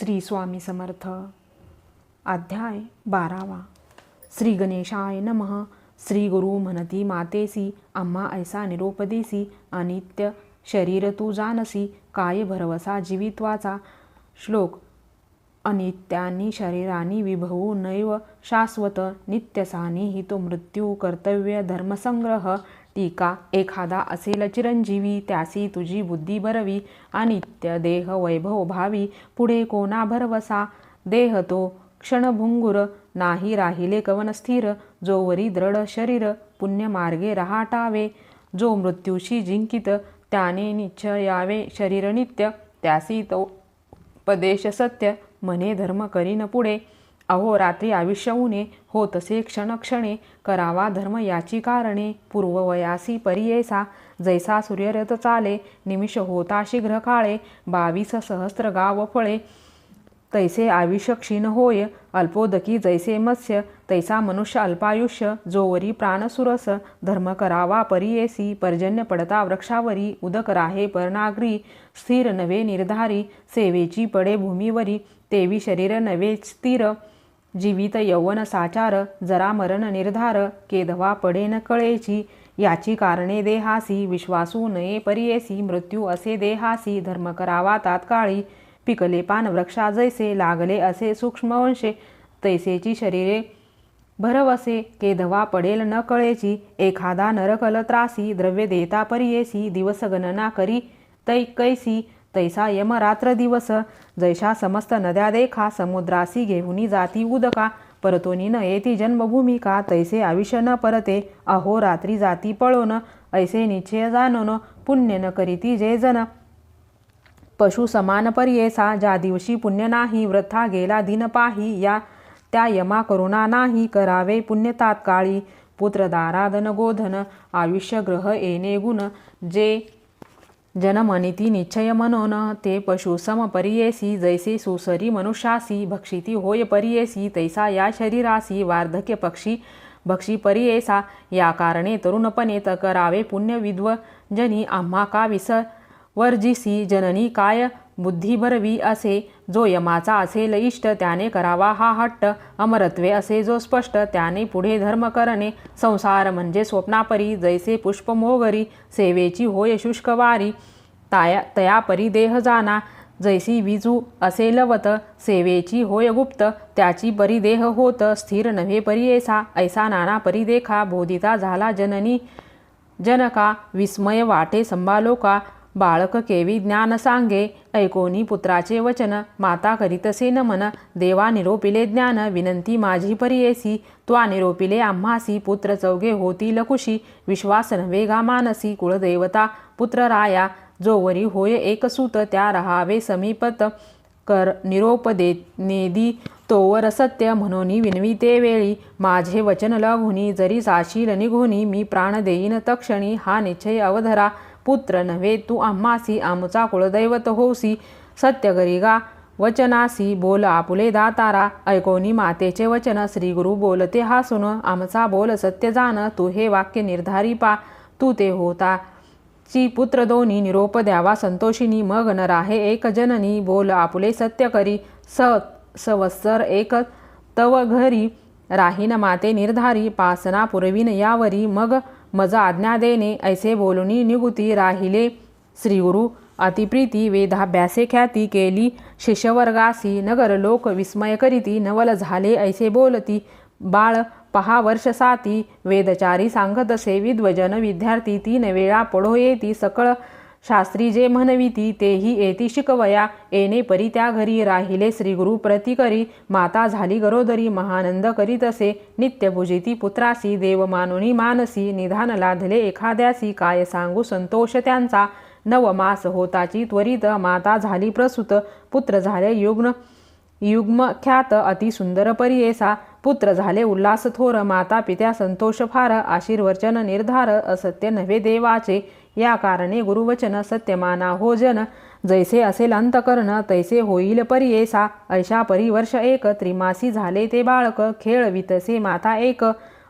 श्री स्वामी समर्थ. अध्याय बारावा. श्री गणेशाय नमः. श्री गुरु म्हणती मातेसी आम्हा ऐसा निरोपदेसी अनित्य शरीर तू जानसी काय भरवसा जीवित्वाचा. श्लोक अनित्यानी शरीरानी विभवू नैव शाश्वत नित्यसानी हि तो मृत्यू कर्तव्य धर्मसंग्रह. टीका. एखादा असेल चिरंजीवी त्यासी तुझी बुद्धी बरवी अनित्य देह वैभव भावी. पुढे कोणा भरवसा देह तो क्षणभुंगुर. नाही राहिले कवन स्थिर. जोवरी दृढ शरीर पुण्यमार्गे रहाटावे. जो मृत्यूशी जिंकित त्याने निश्चयावे शरीर नित्य. त्यासी तो उपदेश सत्य. मने धर्म करीन पुढे. अहो रात्री आयुष्य उणे हो तसे क्षणक्षणे करावा धर्म याची कारणे. पूर्ववयासी परियेसा जैसा सूर्यरथ चाले निमिष होता शीघ्र काळे बावीस सहस्र गाव फळे. तैसे आयुष्य क्षीण होय अल्पोदकी जैसे मत्स्य तैसा मनुष्य अल्पायुष्य जोवरी प्राणसुरस धर्म करावा परियेसी पर्जन्य पडता वृक्षावरी उदक राहे परनागरी स्थिर नवे निर्धारी सेवेची पडे भूमीवरी तेवी शरीर नवे स्थिर. जीवित यौवन साचार जरा मरण निर्धार केधवा पडे न कळेची. याची कारणे देहासी विश्वासू नये परियेसी मृत्यू असे देहासी धर्म करावा तात्काळी. पिकले पान वृक्षा जैसे लागले असे सूक्ष्मवंशे तैसेची शरीरे भरवसे केधवा पडेल न कळेची. एखादा नरकल त्रासी द्रव्य देता परियेसी दिवस गणना करी तै कैसी तैसा यम रात्र दिवस जैशा समस्त नद्या देखा समुद्रासी घेऊनी जाती उदका परतोनी न येती जन्मभूमिका तैसे आयुष्य न परते अहो रात्री जाती पळोन ऐसे निश्चय जाणोन पुण्य न करीती जे जन। पशु समान पर्येसा ज्या दिवशी पुण्य नाही वृथा गेला दिन पाही या त्या यमा करुणा नाही करावे पुण्य तात्काळी। पुत्र दाराधन गोधन आयुष्य ग्रह येणे गुण जे जनमनिती निश्चय मनोन ते पशु सम परियेसी जैसे सुसरी मनुष्यासी भक्षिती होय परियेसी तैसा या शरीरासी वार्धक्य पक्षी भक्षी परियेसा या कारणे तरुणपणे तकरावे करावे पुण्य विद्व जनी आम्हा का विस वर्जिसी जननी काय बुद्धिभरवी असे जो यमाचा असेल इष्ट त्याने करावा हा हट्ट. अमरत्वे असे जो स्पष्ट त्याने पुढे धर्म करणे. संसार म्हणजे स्वप्नापरी जैसे पुष्पमोगरी सेवेची होय शुष्कवारी ताया तयापरी देह जाना. जैसी विजू असे लवत सेवेची होय गुप्त. त्याची परी देह होत स्थिर नव्हे परी ऐसा. नाना परिदेखा बोधिता झाला जननी. जनका विस्मय वाटे संभालोका. बाळक केवी ज्ञान सांगे ऐकोनी पुत्राचे वचन माता करीतसे नमन देवा निरोपिले ज्ञान विनंती माझी परियेसी त्वा निरोपिले आम्हासी पुत्र चौघे होती लकुशी विश्वास नवेगा मानसी कुळदेवता पुत्र राया जोवरी होय एक सूत त्या रहावे समीपत कर निरोप दे नेदी तोवर सत्य म्हणून विनविते वेळी माझे वचन लघुनी जरी जाशील निघोनी मी प्राण देईन तक्षणी हा निश्चय अवधरा पुत्र नव्हे तू आम्हासी आमचा कुळदैवत होसी सत्य गरिगा वचनासी बोल आपुले दातारा ऐकोनी मातेचे वचन श्री गुरु बोलते हासून आमचा बोल सत्य जाण तू हे वाक्य निर्धारी पा तू ते होता ची पुत्र दोन्ही निरोप द्यावा संतोषिनी मग न राहे एक जननी बोल आपुले सत्य करी स सवत्सर एक तव घरी राहीन माते निर्धारी पासना पुरवीन यावरी मग मज आज्ञा देणे ऐसे बोलणी निगुती राहिले. श्रीगुरु अतिप्रीती वेदाभ्यासे ख्याती केली. शिष्यवर्गासी नगर लोक विस्मय करीती नवल झाले ऐसे बोलती. बाळ पहा वर्ष साती. वेदचारी सांगत असे विद्वजन विद्यार्थी तीन वेळा पढो येती. सकळ शास्त्री जे म्हणविती तेही येती शिकवया. येणे परी त्या घरी राहिले. श्रीगुरु प्रतिकरी माता झाली गरोदरी महानंद करीत असे. नित्यभुजीती पुत्रासी देव मानुनी मानसी. निधान लाधले एखाद्यासी. काय सांगू संतोष त्यांचा. नव मास होताची त्वरित. माता झाली प्रसूत. पुत्र झाले युग्न युग्म ख्यात अतिसुंदर परियेसा. पुत्र झाले उल्हास थोर माता पित्या संतोष फार. आशीर्वचन निर्धार. असत्य नव्हे देवाचे. या कारणे गुरुवचन सत्यमाना हो जन. जैसे असेल अंतकरण तैसे होईल परियेसा ऐशा परिवर्ष एक त्रिमासी झाले ते बाळक. खेळ वितसे माता एक.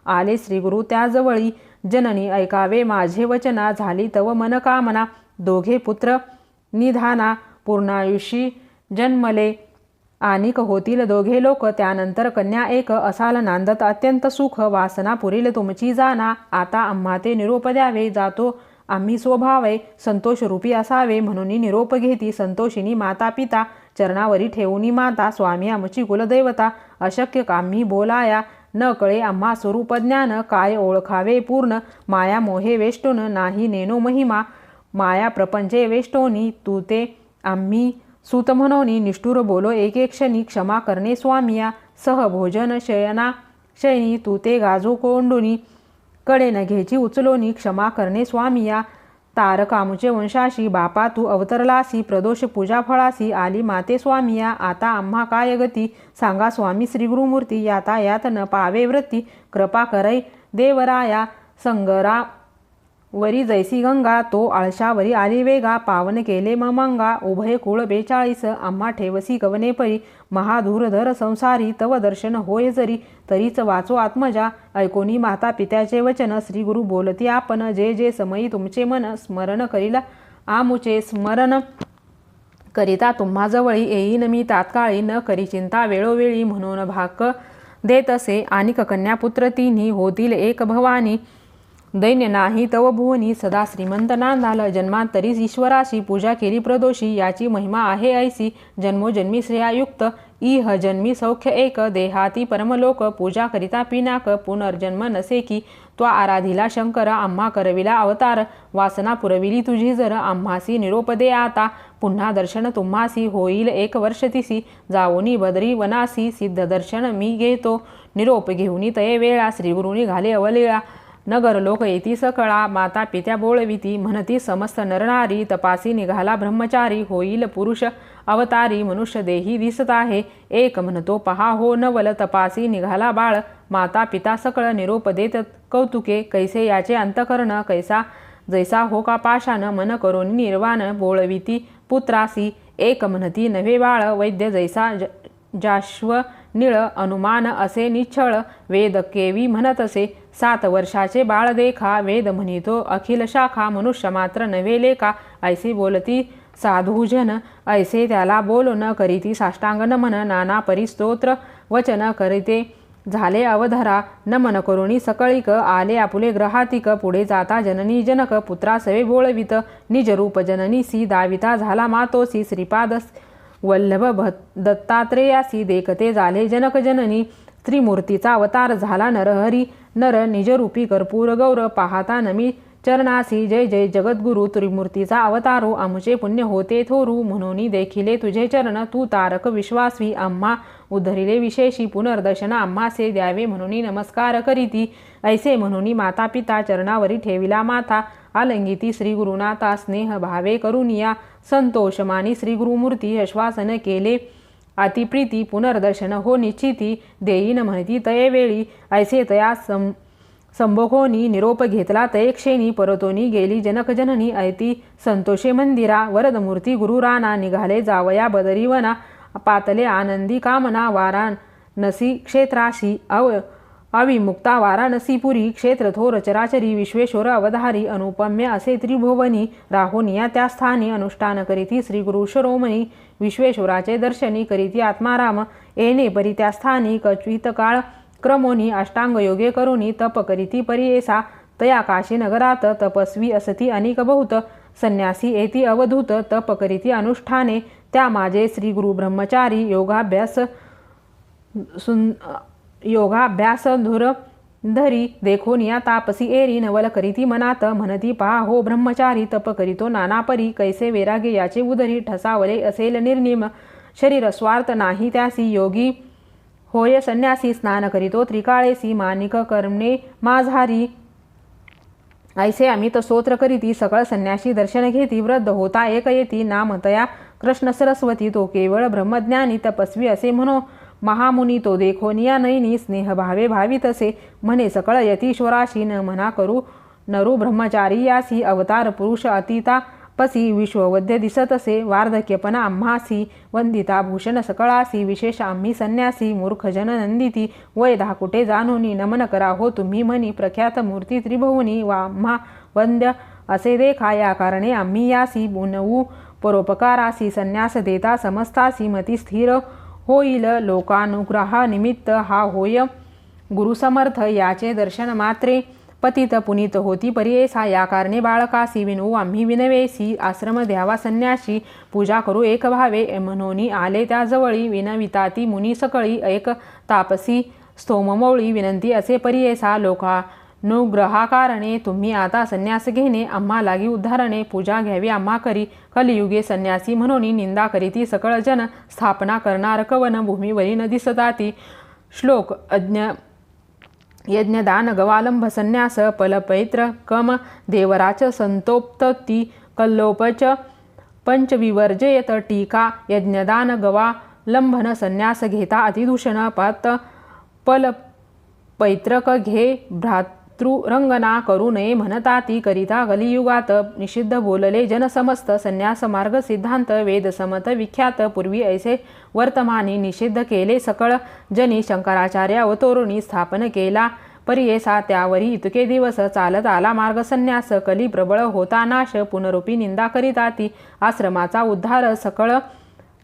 आले श्रीगुरु त्याजवळी. जननी ऐकावे माझे वचना झाली तव मनकामना दोघे पुत्र निधाना पूर्णायुषी जन्मले. आणिक होतील दोघे लोक त्यानंतर कन्या एक. असाल नांदत अत्यंत सुख वासना पुरील तुमची जाना. आता आम्हा ते निरोप द्यावे जातो. आम्ही स्वभावे संतोषरूपी असावे म्हणून निरोप घेती. संतोषिनी माता पिता चरणावरी ठेवूनी माता स्वामी आमची कुलदैवता अशक्य काम्ही बोलाया. न कळे आम्हा स्वरूप ज्ञान काय ओळखावे पूर्ण. माया मोहे वेष्टोन नाही नेनो महिमा. माया प्रपंचे वेष्टोनी तू ते आम्ही सुत म्हणोनी. निष्ठुर बोलो एक एक क्षणी क्षमा करणे स्वामिया. सह भोजन शयना शयनी तू ते गाजो कोंडुनी. कडे न घ्यायची उचलोनी क्षमा करणे स्वामिया तारकामुचे वंशाशी बापा तू अवतरलासी प्रदोष पूजा फळासी आली माते स्वामिया आता आम्हा काय गती? सांगा स्वामी श्री गुरुमूर्ती याता यात न पावे वृत्ती. कृपा करै देवराया संगरा वरी जैसी गंगा तो आळशावरी आली वेगा पावन केले ममंगा उभय कुळ बेचाळीस आम्हा ठेवसी कवने परी महाधूरधर संसारी तव दर्शन होय जरी तरीच वाचो आत्मजा ऐकोनी माता पित्याचे वचन श्री गुरु बोलती आपण जे जे समयी तुमचे मन स्मरण करील आमुचे स्मरण करिता तुम्हाजवळी येईन मी तात्काळी न करी चिंता वेळोवेळी म्हणून भाक देत असे आणि कन्यापुत्र तिन्ही होतील एक भवानी दैन्य नाही तव भुवनी सदा श्रीमंत नांदाल जन्मांतरीस ईश्वराशी पूजा केली प्रदोषी याची महिमा आहे ऐसी. जन्मोजन्मी श्रेयायुक्त इह जन्मी सौख्य एक. देहाती परमलोक पूजा करिता पिनाक पुनर्जन्म नसे की त्वा आराधिला शंकर आम्हा करविला अवतार. वासना पुरविली तुझी जर आम्हासी निरोप दे आता. पुन्हा दर्शन तुम्हासी होईल एक वर्ष तिसी. जावोनी बदरी वनासी सिद्ध दर्शन मी घेतो. निरोप घेऊनी तये वेळा श्रीगुरुनी घाले अवलीळा. नगर लोक येती सकळा माता पित्या बोळविती म्हणती समस्त नरनारी तपासी निघाला ब्रह्मचारी होईल पुरुष अवतारी मनुष्य देही दिसत आहे. एक म्हणतो पहा हो नवल तपासी निघाला बाळ. माता पिता सकळ निरोप देत कौतुके कैसे याचे अंतकरण कैसा जैसा हो का पाशान मन करून निर्वाण बोळविती पुत्रासी. एक म्हणती नव्हे बाळ वैद्य जैसा ज जाश्व निळ अनुमान असे निच्छळ वेद केवी म्हणत असे. सात वर्षाचे बाळ देखा वेद म्हणितो अखिल शाखा मनुष्य मात्र नव्हे लेखा. ऐसे बोलती साधूजन ऐसे त्याला बोल न करीती साष्टांग नमन नाना परिस्तोत्र वचन करीते. झाले अवधरा नमन करुणी सकळीक आले आपुले ग्रहातिक पुढे जाता जननी जनक पुत्रा सवे बोळवित. निजरूप जननी सी दाविता झाला मातोसी श्रीपाद वल्लभ भत् दत्तात्रेयासी देखते झाले जनक जननी. त्रिमूर्तीचा अवतार झाला नरहरी. नर निजरूपी कर्पूर गौर पाहता नमी चरणासी. जय जय जगद्गुरु. त्रिमूर्तीचा अवतारो हो, आमचे पुण्य होते थोरू. म्हणून देखिले तुझे चरण तू तारक विश्वासवी आम्हा उद्धरिले विशेषी पुनर्दर्शन आम्हासे द्यावे म्हणून नमस्कार करीती. ऐसे म्हणून माता पिता चरणावरी ठेविला माथा. आलंगिती श्री गुरुनाथा स्नेह भावे करुनिया संतोष मानी श्री गुरुमूर्ती आश्वासन केले. अतिप्रीती पुनर्दर्शन हो निश्चिती. देईन म्हणती तये वेळी. ऐसे तया सं संभोगोनी निरोप घेतला तये क्षेणी. परतोनी गेली जनकजननी ऐती. संतोषे मंदिरा वरदमूर्ती गुरुराना निघाले जावया बदरीवना. पातले आनंदी कामना वाराणसी क्षेत्राशी अव अविमुक्ता वाराणसीपुरी क्षेत्र थोर चराचरी विश्वेश्वर अवधारी अनुपम्य असे त्रिभुवनी राहुनिया त्या स्थानी अनुष्ठान करीती श्री गुरु शिरोमणी विश्वेश्वराचे दर्शनी करीती आत्माराम. येणे परी त्या स्थानी कच्वित काळ क्रमोनी अष्टांग योगे करुनी तप करीती परियेसा तया काशी नगरात तपस्वी असती अनेक बहुत संन्यासी येती अवधूत तप करीती अनुष्ठाने. त्या माझे श्री गुरु ब्रह्मचारी योगाभ्यास सुन योगाभ्यास धुर धरी. देखो या तापसी एरी नवल करीती मनात. म्हणती पहा हो ब्रह्मचारी तप करीतो नानापरी. कैसे वेरागे याचे उदरी ठसावले असेल निर्निम. शरीर स्वार्थ नाही त्यासी योगी. होय संन्यासी स्नान करीतो त्रिकाळेसी. मानिक कर्मणे माझारी. ऐसे अमित स्तोत्र करीती सकळ संन्यासी दर्शन घेती वृद्ध होता एक येती नामतया कृष्ण सरस्वती तो केवळ ब्रह्मज्ञानी तपस्वी असे म्हणो. महामुनी तो देखो निया नयनी स्नेह भावे भावित असे. म्हणे सकळ यतीश्वराशी न म्हणा करू नरू ब्रह्मचारी यासी अवतार पुरुष अतिता. पसी विश्ववद्य दिसत असे वार्धक्यपणा आम्हासी वंदिता भूषण सकळासी विशेष आम्ही संन्यासी मूर्खजन नंदिती वय धाकुटे जाणोनी नमन करा हो तुम्ही म्हणी प्रख्यात मूर्ती त्रिभुवनी वाम्हा वंद्य असे देखा या कारणे आम्ही यासी बुनवू परोपकारासी संन्यास देता समस्तासी मती स्थिर होईल लोकानुग्रहानिमित्त हा होय गुरुसमर्थ याचे दर्शन मात्रे पतित पुनीत होती. परियेसा या कारणे बाळकासी विनू आम्ही विनवेसी आश्रम द्यावा संन्याशी. पूजा करू एक भावे. म्हणून आले त्याजवळी विनविता ती मुनी सकळी. एक तापसी स्तोममौळी विनंती असे परियेसा लोकानुग्रहाकारणे. तुम्ही आता संन्यास घेणे. आम्हा लागी उद्धारणे. पूजा घ्यावी आम्हा करी. कलियुगे संन्यासी म्हणून निंदा करीती. सकळ जन स्थापना करणार कवन. भूमीवरी न दिसताती श्लोक अज्ञ यज्ञदान गवालंभ संन्यास पलपैत्र कम देवराच संतोप्तती कल्लोपच पंचविवर्जयत टीका यज्ञदान गवालंभन संन्यास घेता अतिदूषण पात पल पैत्रक घे भ्रातृरंगना करू नये म्हणता ती करिता कलियुगात निषिद्ध बोलले जनसमस्त संन्यास मार्ग सिद्धांत वेद समत विख्यात. पूर्वी ऐसे वर्तमानी निषिद्ध केले सकळ. जनी शंकराचार्य अवतोरुणी स्थापन केला. परियेसा त्यावरी इतके दिवस चालत आला मार्ग संन्यास. कली प्रबळ होता नाश. पुनरुपी निंदा करिता ती. आश्रमाचा उद्धार सकळ.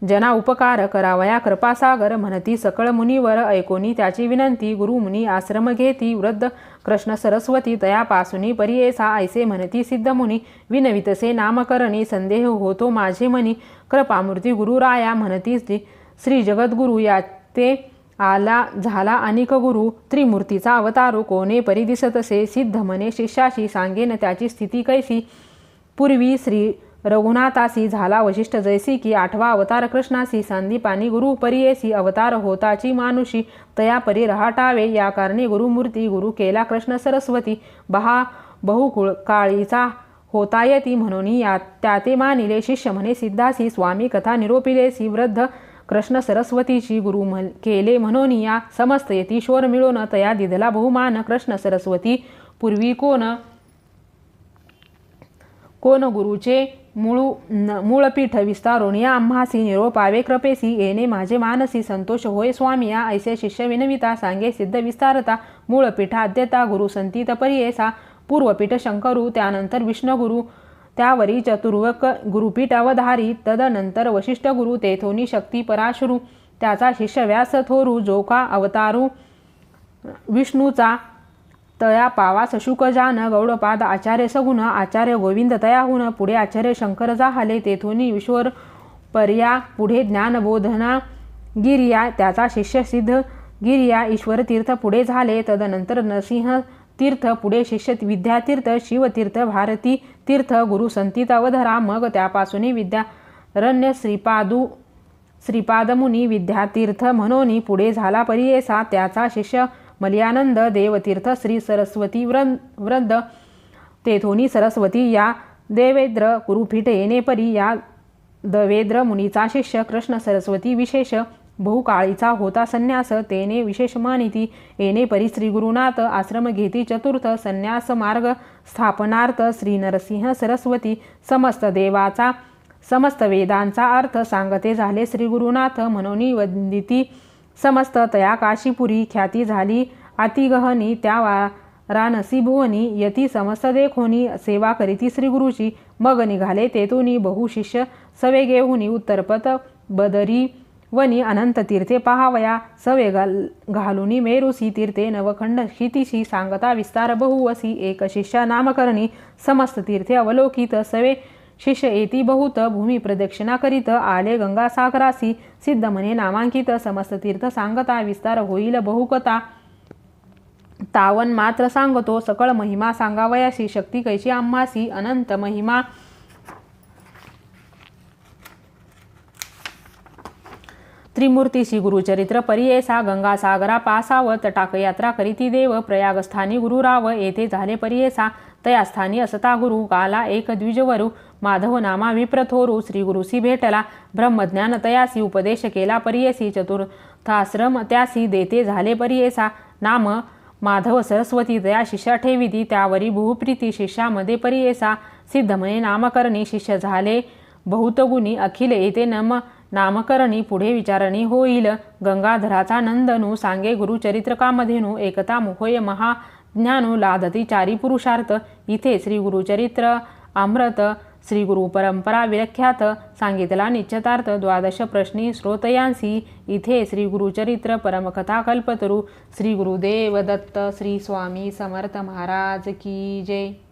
जना उपकार करावया कृपासागर. म्हणती सकळ मुनीवर ऐकोनी त्याची विनंती. गुरुमुनी आश्रम घेती. वृद्ध कृष्ण सरस्वती तयापासुनी परियेसा ऐसे म्हणती सिद्धमुनी विनवितसे नामकरणी संदेह होतो माझे मनी. कृपामूर्ती गुरुराया म्हणती श्री श्री जगद्गुरु या ते आला झाला अनिक गुरु. त्रिमूर्तीचा अवतारो कोणे परी दिसतसे सिद्ध म्हणे शिष्याशी सांगेन त्याची स्थिती कैसी? पूर्वी श्री रघुनाथासी झाला वशिष्ठ जैसी की आठवा अवतार कृष्णासी संदीपानी गुरु परियेसी अवतार होताची मानुषी तया परी रहाटावे या कारणे गुरुमूर्ती गुरु केला कृष्ण सरस्वती. बहा बहुकुळ काळीचा होता येती म्हणून या त्या ते मानिले शिष्य म्हणे सिद्धासी स्वामी कथा निरोपिलेसी वृद्ध कृष्ण सरस्वतीची गुरु म्हण केले म्हणून या समस्त यतीश्वर मिळून तया दिदला बहुमान कृष्ण सरस्वती. पूर्वी कोण कोण गुरुचे मुळू न- मूळपीठ विस्तारून या आम्हासी निरोपावे कृपेसी येणे माझे मानसी संतोष होय स्वामी या ऐसे शिष्य विनविता सांगे सिद्ध विस्तारता मूळपीठ आद्यता गुरु संती परियेसा पूर्वपीठ शंकरू त्यानंतर विष्णुगुरु त्यावरी चतुर्वक गुरुपीठ अवधारी तदनंतर वशिष्ठ गुरु तेथोनी शक्ती पराशुरू त्याचा शिष्य व्यास थोरू जो का अवतारू विष्णूचा तया पावा सशुक जान गौडपाद आचार्य सगुण आचार्य गोविंद तयाहून पुढे आचार्य शंकर जाहले तेथोनी ईश्वर पर्या पुढे ज्ञानबोधना गिरिया त्याचा शिष्य सिद्ध गिरिया ईश्वर तीर्थ पुढे झाले तदनंतर नरसिंह तीर्थ पुढे शिष्य विद्यातीर्थ शिवतीर्थ भारती तीर्थ गुरु संतीत अवधरा मग त्यापासून विद्यारण्य श्रीपादू श्रीपादमुनी विद्यातीर्थ म्हणून पुढे झाला परियेसा त्याचा शिष्य मलयानंद देवतीर्थ श्री सरस्वती व्रं वृद्ध तेथोनी सरस्वती या देवेद्र कुरुपीठ येणेपरी या दवेद्र मुनीचा शिष्य कृष्ण सरस्वती विशेष बहुकाळीचा होता संन्यास तेने विशेष मानिती येणे परी श्री गुरुनाथ आश्रम घेती चतुर्थ संन्यास मार्ग स्थापनार्थ श्री नरसिंह सरस्वती समस्त देवाचा समस्त वेदांचा अर्थ सांगते झाले श्री गुरुनाथ म्हणून वंदिती समस्त तया काशीपुरी ख्याती झाली. अतिगहनी त्या वाराणसी भुवनी यती समस्त देखोनी सेवा करीती श्रीगुरुची. मग निघाले तेतुनी बहु शिष्य सवे घेऊनी उत्तरपथ बदरी वनी अनंत तीर्थे पहावया. सवे घाल घालुनी मेरुसी तीर्थे नवखंड क्षितिशी सांगता विस्तार बहुवसी एक शिष्य नामकरणी. समस्त तीर्थे अवलोकित सवे शिष्य येती बहुत भूमी प्रदक्षिणा करीत. आले गंगासागरासी सिद्ध म्हणे नामांकित समस्त तीर्थ सांगता विस्तार होईल बहुकता तावन मात्र सांगतो सकळ महिमा सांगावयाशी शक्ती कैची आम्हासी अनंत महिमा. त्रिमूर्तीशी गुरुचरित्र परियेसा गंगासागरा पासाव तटाकयात्रा करीती देव प्रयागस्थानी गुरुराव येथे झाले परियेसा. तया स्थानी असता गुरु काला एक द्विजवरु माधव नामा विप्रथोरू श्री गुरुसी भेटला ब्रह्मज्ञान तयासी उपदेश केला परियेसी चतुर्थाश्रम त्यासी देते झाले परियेसा नाम माधव सरस्वती दया शिष्या ठेविती त्यावरी बहुप्रीती शिष्यामध्ये परियेसा सिद्धमने नामकरणी शिष्य झाले बहुतगुणी अखिल येते नम नामकरणी पुढे विचारणी होईल गंगाधराचा नंदनू सांगे गुरुचरित्रकामधेनू एकता मुहोय ज्ञानो लाधती चारी पुरुषार्थ. इथे श्री गुरुचरित्र अमृत श्री गुरु परंपरा विलख्यात सांगितला निश्चितार्थ द्वादश प्रश्नी श्रोतयांसी. इथे श्री गुरुचरित्र परमकथा कल्पतरू श्री गुरुदेव दत्त श्री स्वामी समर्थ महाराज की जय.